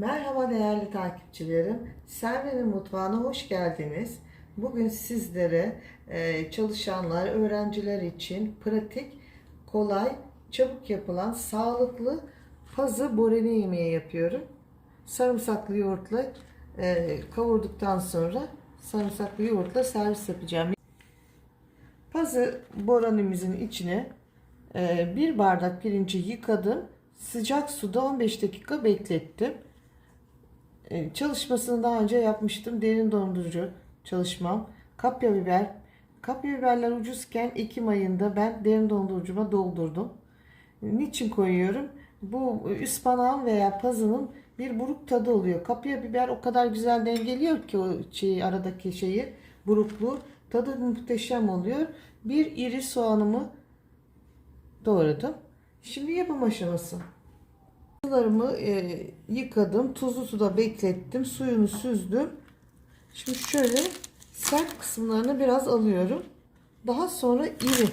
Merhaba değerli takipçilerim. Selvi'nin mutfağına hoş geldiniz. Bugün sizlere e, çalışanlar, öğrenciler için pratik, kolay, çabuk yapılan sağlıklı pazı boreni yemeği yapıyorum. Sarımsaklı yoğurtla e, kavurduktan sonra sarımsaklı yoğurtla servis yapacağım. Pazı boranimizin içine e, bir bardak pirinci yıkadım. Sıcak suda 15 dakika beklettim. E, Çalışmasını daha önce yapmıştım. Derin dondurucu çalışmam. Kapya biber. Kapya biberler ucuzken Ekim ayında ben derin dondurucuma doldurdum. Niçin koyuyorum? Bu ıspanağın veya pazının bir buruk tadı oluyor. Kapya biber o kadar güzel dengeliyor ki o şeyi, aradaki şeyi, burukluğu. Tadı muhteşem oluyor. Bir iri soğanımı doğradım. Şimdi yapım aşaması. Sularımı e, yıkadım. Tuzlu suda beklettim. Suyunu süzdüm. Şimdi şöyle sert kısımlarını biraz alıyorum. Daha sonra iri,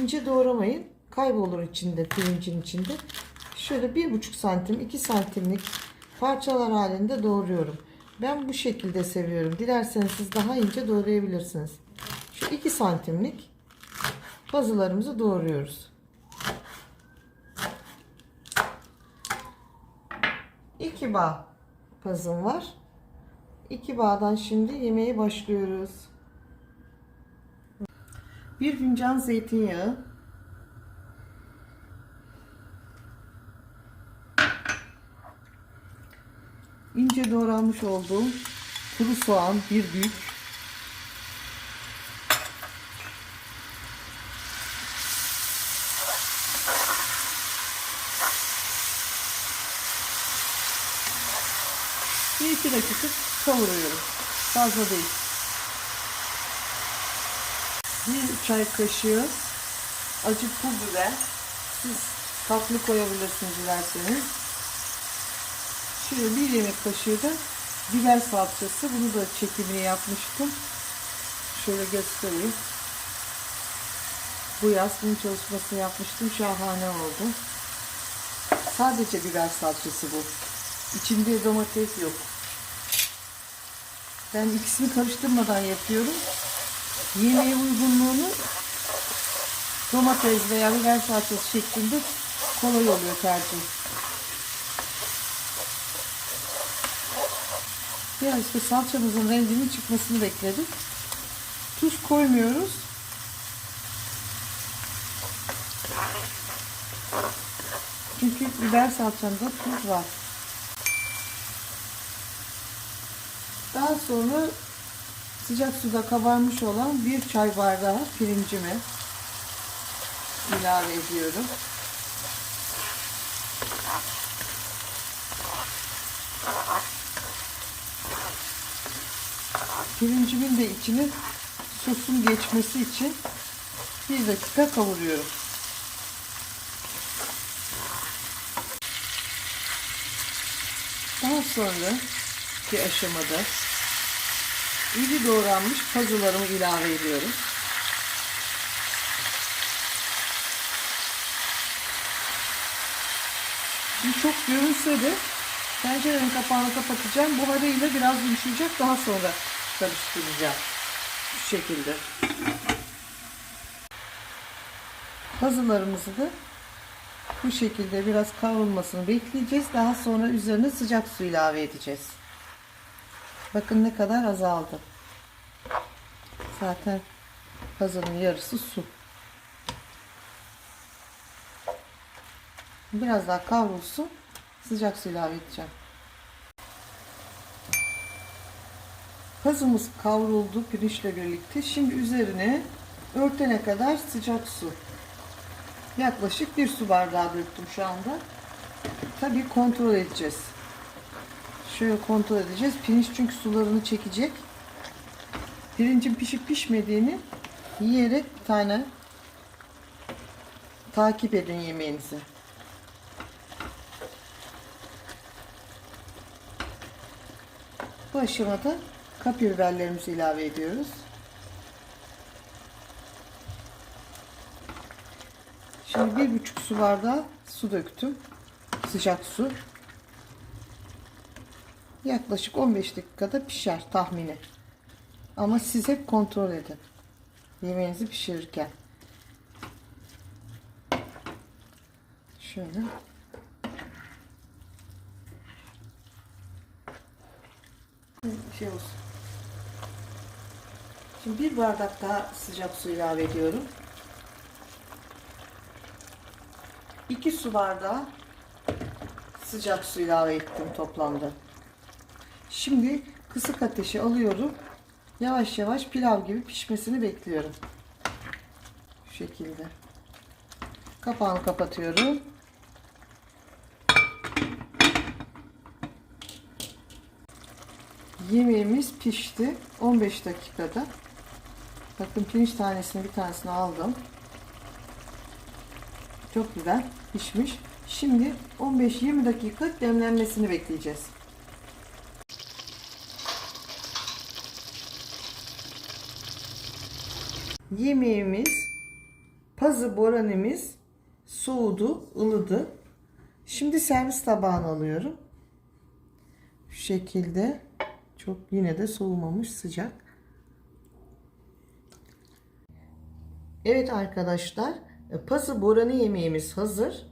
ince doğramayın. Kaybolur içinde, pirincin içinde. Şöyle bir buçuk santim, iki santimlik parçalar halinde doğruyorum. Ben bu şekilde seviyorum. Dilerseniz siz daha ince doğrayabilirsiniz. Şu iki santimlik pazılarımızı doğruyoruz. İki bağ pazım var. İki bağdan şimdi yemeğe başlıyoruz. Bir fincan zeytinyağı. İnce doğranmış olduğum kuru soğan bir büyük. Bir iki dakika kavuruyorum. Fazla değil. Bir çay kaşığı acı pul biber. Siz tatlı koyabilirsiniz dilerseniz. Şöyle bir yemek kaşığı da biber salçası. Bunu da çekimini yapmıştım. Şöyle göstereyim. Bu yaz bunun çalışmasını yapmıştım. Şahane oldu. Sadece biber salçası bu. İçinde domates yok. Ben ikisini karıştırmadan yapıyorum. Yemeğe uygunluğunu domates veya biber salçası şeklinde kolay oluyor tercih. Biraz işte salçamızın renginin çıkmasını bekledik. Tuz koymuyoruz. Çünkü biber salçamda tuz var. Daha sonra sıcak suda kabarmış olan bir çay bardağı pirincimi ilave ediyorum. Pirincimin de içine sosun geçmesi için bir dakika kavuruyorum. Daha sonra bir aşamada iri doğranmış pazılarımı ilave ediyorum. Şimdi çok görünse de tencerenin kapağını kapatacağım. Buharıyla biraz yumuşayacak. Daha sonra karıştıracağım. Şu şekilde. Pazılarımızı da bu şekilde biraz kavrulmasını bekleyeceğiz. Daha sonra üzerine sıcak su ilave edeceğiz. Bakın ne kadar azaldı. Zaten pazının yarısı su. Biraz daha kavrulsun. Sıcak su ilave edeceğim. Pazımız kavruldu pirinçle birlikte. Şimdi üzerine örtene kadar sıcak su. Yaklaşık bir su bardağı döktüm şu anda. Tabii kontrol edeceğiz. Şöyle kontrol edeceğiz. Pirinç çünkü sularını çekecek. Pirincin pişip pişmediğini yiyerek bir tane takip edin yemeğinizi. Bu aşamada kapya biberlerimizi ilave ediyoruz. Şimdi bir buçuk su bardağı su döktüm. Sıcak su. Yaklaşık 15 dakikada pişer tahmini. Ama siz hep kontrol edin. Yemeğinizi pişirirken. Şöyle. Şey olsun. Şimdi bir bardak daha sıcak su ilave ediyorum. 2 su bardağı sıcak su ilave ettim toplamda. Şimdi kısık ateşe alıyorum. Yavaş yavaş pilav gibi pişmesini bekliyorum. Şu şekilde. Kapağını kapatıyorum. Yemeğimiz pişti 15 dakikada. Bakın pirinç tanesini bir tanesini aldım. Çok güzel pişmiş. Şimdi 15-20 dakika demlenmesini bekleyeceğiz. Yemeğimiz, pazı boranimiz soğudu, ılıdı. Şimdi servis tabağına alıyorum. Şu şekilde çok yine de soğumamış sıcak. Evet arkadaşlar pazı boranı yemeğimiz hazır.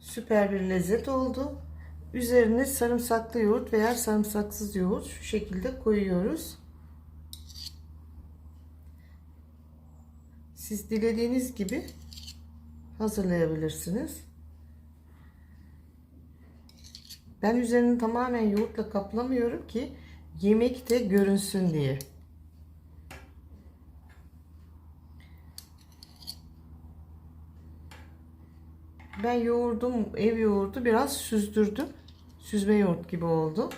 Süper bir lezzet oldu. Üzerine sarımsaklı yoğurt veya sarımsaksız yoğurt şu şekilde koyuyoruz. Siz dilediğiniz gibi hazırlayabilirsiniz. Ben üzerini tamamen yoğurtla kaplamıyorum ki yemek de görünsün diye. Ben yoğurdum, ev yoğurdu biraz süzdürdüm. Süzme yoğurt gibi oldu.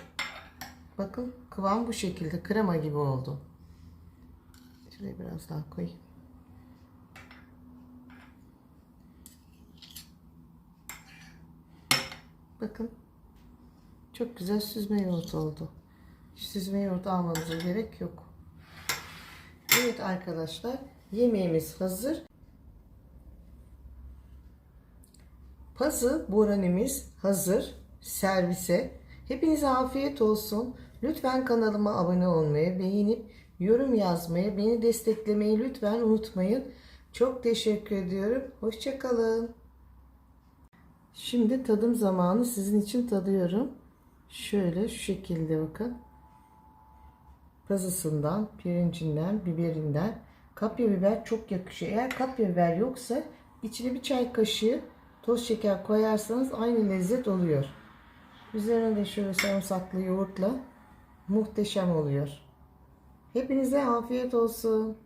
Bakın kıvam bu şekilde krema gibi oldu. Şuraya biraz daha koyayım. Bakın çok güzel süzme yoğurt oldu. Hiç süzme yoğurt almanıza gerek yok. Evet arkadaşlar yemeğimiz hazır. Pazı boranimiz hazır servise. Hepinize afiyet olsun. Lütfen kanalıma abone olmayı, beğenip yorum yazmayı, beni desteklemeyi lütfen unutmayın. Çok teşekkür ediyorum. Hoşçakalın. Şimdi tadım zamanı sizin için tadıyorum. Şöyle şu şekilde bakın. Pazısından, pirincinden, biberinden. Kapya biber çok yakışıyor. Eğer kapya biber yoksa içine bir çay kaşığı toz şeker koyarsanız aynı lezzet oluyor. Üzerine de şöyle sarımsaklı yoğurtla muhteşem oluyor. Hepinize afiyet olsun.